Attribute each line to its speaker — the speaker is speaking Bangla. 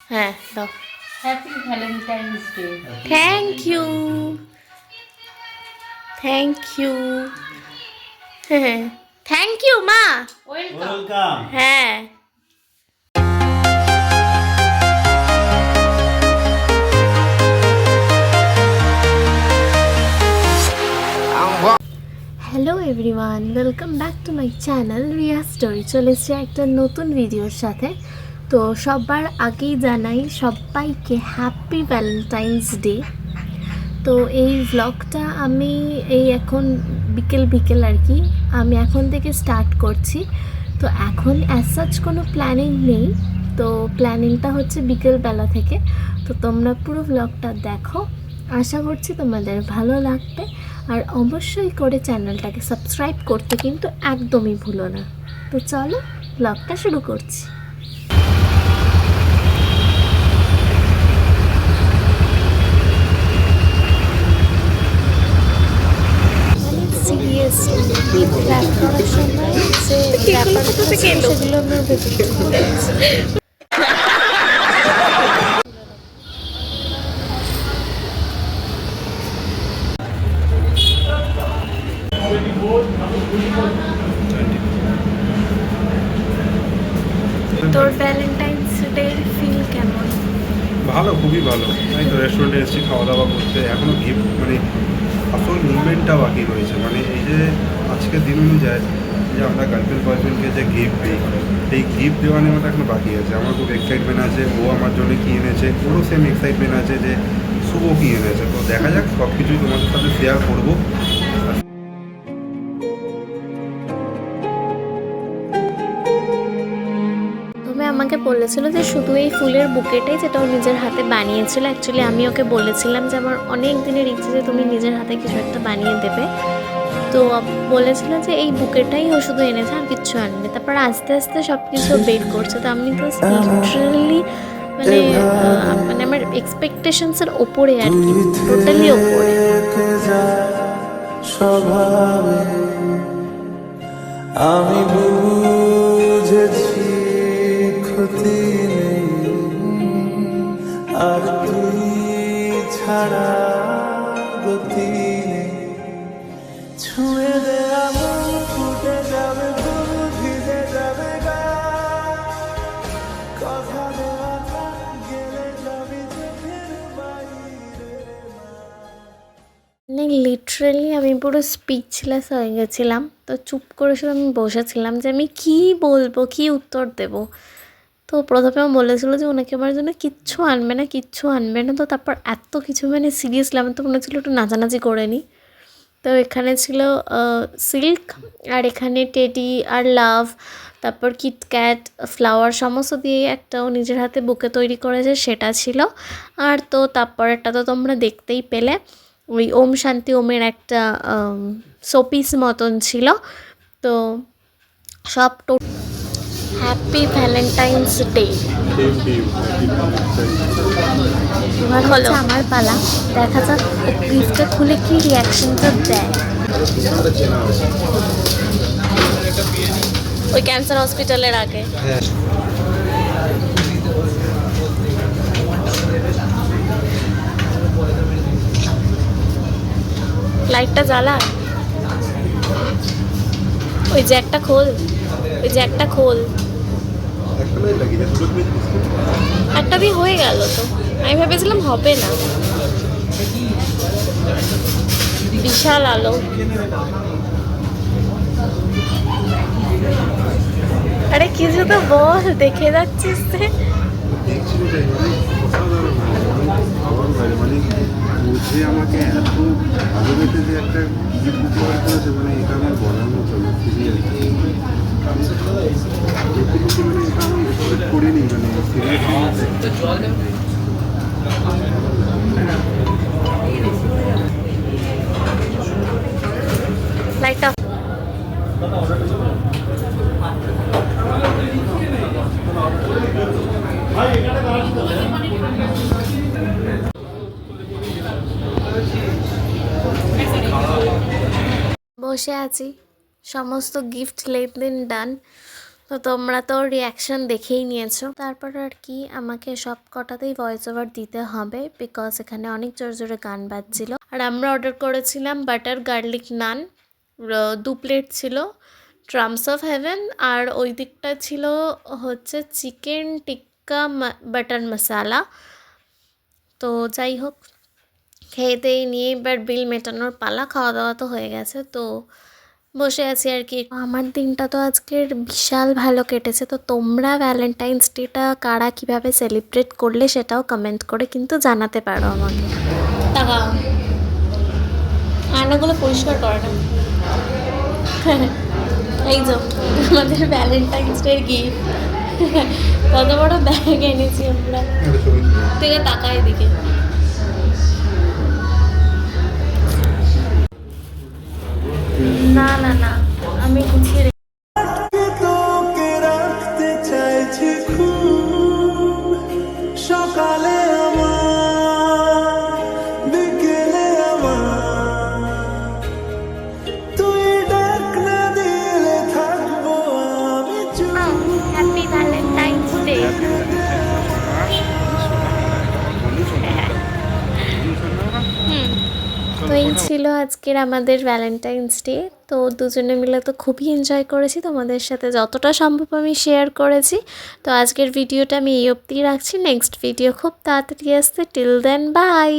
Speaker 1: হ্যাঁ দাও।
Speaker 2: Happy valentine's day
Speaker 1: thank you thank you হ্যাঁ থ্যাংক ইউ মা
Speaker 2: ওয়েলকাম
Speaker 3: ওয়েলকাম
Speaker 1: হ্যাঁ। Hello everyone welcome back to my channel Riya story চলে এসেছি একটা নতুন ভিডিওর সাথে। তো সবার আগেই জানাই সবাইকে হ্যাপি ভ্যালেন্টাইন্স ডে তো এই ভ্লগটা আমি এই এখন বিকেল বিকেল আর কি, আমি এখন থেকে স্টার্ট করছি। তো এখন অ্যাজ সাচ কোনো প্ল্যানিং নেই, তো প্ল্যানিংটা হচ্ছে বিকেলবেলা থেকে। তো তোমরা পুরো ভ্লগটা দেখো, আশা করছি তোমাদের ভালো লাগবে। আর অবশ্যই করে চ্যানেলটাকে সাবস্ক্রাইব করতে কিন্তু একদমই ভুলো না। তো চলো ভ্লগটা শুরু করছি সিরিয়াসলি র্যাপ করার সময় যে ব্যাপারটা সেগুলো আমরা ভেবে তোর ভ্যালেন্টাইন্স ডে ফিল কেমন?
Speaker 3: ভালো খুবই ভালো। আমি তো রেস্টুরেন্টে এসেছি খাওয়া দাওয়া করতে। এখনও গিফট মানে আসল মুভমেন্টটা বাকি রয়েছে। মানে এই যে আজকের দিন অনুযায়ী যে আমরা গার্লফ্রেন্ড বয়ফ্রেন্ডকে যে গিফট দিই, এই গিফট দেওয়া নেওয়াটা এখন বাকি আছে। আমার খুব এক্সাইটমেন্ট আছে, ও আমার জন্য কী এনেছে, ওরও সেম এক্সাইটমেন্ট আছে যে শুভ কী এনেছে। তো দেখা যাক সব কিছুই তোমাদের সাথে শেয়ার করব।
Speaker 1: আমাকে বলেছিল যে শুধু এই ফুলের বুকেটাই যেটা ও নিজের হাতে বানিয়েছিল অ্যাকচুয়ালি আমি ওকে বলেছিলাম যে আমার অনেক দিনের ইচ্ছে যে তুমি নিজের হাতে কিছু একটা বানিয়ে দেবে। তো বলেছিল যে এই বুকেটাই ও শুধু এনেছে, আর কিচ্ছু আনবে তারপর আস্তে আস্তে সব কিছু বের করছে। তো আমি তো লিটারালি মানে মানে আমার এক্সপেকটেশনসের ওপরে আর কি টোটালি ওপরে।
Speaker 4: স্বভাবে আমি বুঝেছি
Speaker 1: লিটারেলি আমি পুরো স্পিচলেস হয়ে গেছিলাম। তো চুপ করে শুধু আমি বসেছিলাম যে আমি কী বলব, কী উত্তর দেব? তো প্রথমে বলেছিল যে ওনাকে আমার জন্য কিচ্ছু আনবে না, কিচ্ছু আনবে না। তো তারপর এত কিছু মানে সিরিয়াসলি আমার তো মনে হচ্ছিল একটু নাচানাচি করে নিই। তো এখানে ছিল সিল্ক আর এখানে টেডি আর লাভ তারপর কিটক্যাট ফ্লাওয়ার সমস্ত দিয়ে একটা ও নিজের হাতে বুকে তৈরি করেছে, সেটা ছিল। আর তো তারপর তারপরেরটা তো তোমরা দেখতেই পেলে। ওই ওম শান্তি ওমের একটা শোপিস মতন ছিল। তো সব টো হ্যাপি ভ্যালেন্টাইন্স ডে এবার হলো আমার পালা। দেখা যাক গিফটটা খুলে কি রিয়াকশনটা দেয়। ওই ক্যান্সার হসপিটালের আগে। লাইটটা জ্বালা। ওই জ্যাকটা খোল। ওই জ্যাকটা খোল। একটা দিয়ে হয়ে গেল তো। আমি ভেবেছিলাম হবে না। বিশাল আলো। আরে কিছু তো বল, দেখে যাচ্ছিস যে
Speaker 3: দেখছিল যে মানে অসাধারণ মানে বাইরে মানে বুঝে আমাকে এত ভালোবেসে যে একটা গিফট উপহার করেছে মানে এটা আমার বলার মতো না যতটুকু মানে এটা আমি এক্সপেক্ট করিনি মানে সিরিয়াসলি
Speaker 1: লাইট বসে আছি। সমস্ত গিফট লেনদেন ডান তো তোমরা তো রিয়াকশন দেখেই নিয়েছো। তারপর আর কি আমাকে সব কটাতেই ভয়েস ওভার দিতে হবে বিকজ এখানে অনেক জোরে জোরে গান বাজছিল। আর আমরা অর্ডার করেছিলাম বাটার গার্লিক নান দু প্লেট ছিল ট্রামস অফ হেভেন আর ওই দিকটা ছিল হচ্ছে চিকেন টিক্কা বাটার মশালা তো যাই হোক খেয়ে দিয়ে নিয়ে এবার বিল মেটানোর পালা খাওয়া দাওয়া তো হয়ে গেছে তো বসে আছি আর কি। আমার দিনটা তো আজকের বিশাল ভালো কেটেছে তো তোমরা ভ্যালেন্টাইন্স ডেটা কারা কীভাবে সেলিব্রেট করলে সেটাও কমেন্ট করে কিন্তু জানাতে পারো আমাকে। টাকা আয়নাগুলো পরিষ্কার করে না। এই যে আমাদের ভ্যালেন্টাইন্স ডের গিফট কত বড় ব্যাগ এনেছি আমরা। থেকে টাকা এদিকে। না না না আমি গুছিয়ে রেখে-
Speaker 4: চাইছি খুব সকালে আমার বিকেলে আমার। তুই ডাক না দিলে থাকব আমি
Speaker 1: হ্যাপি ভ্যালেন্টাইন্স ডে তো এই ছিল আজকের আমাদের ভ্যালেন্টাইন্স ডে তো দুজনে মিলে তো খুবই এনজয় করেছি। তোমাদের সাথে যতটা সম্ভব আমি শেয়ার করেছি। তো আজকের ভিডিওটা আমি এই অবধি রাখছি। নেক্সট ভিডিও খুব তাড়াতাড়ি আসতে টিল দেন বাই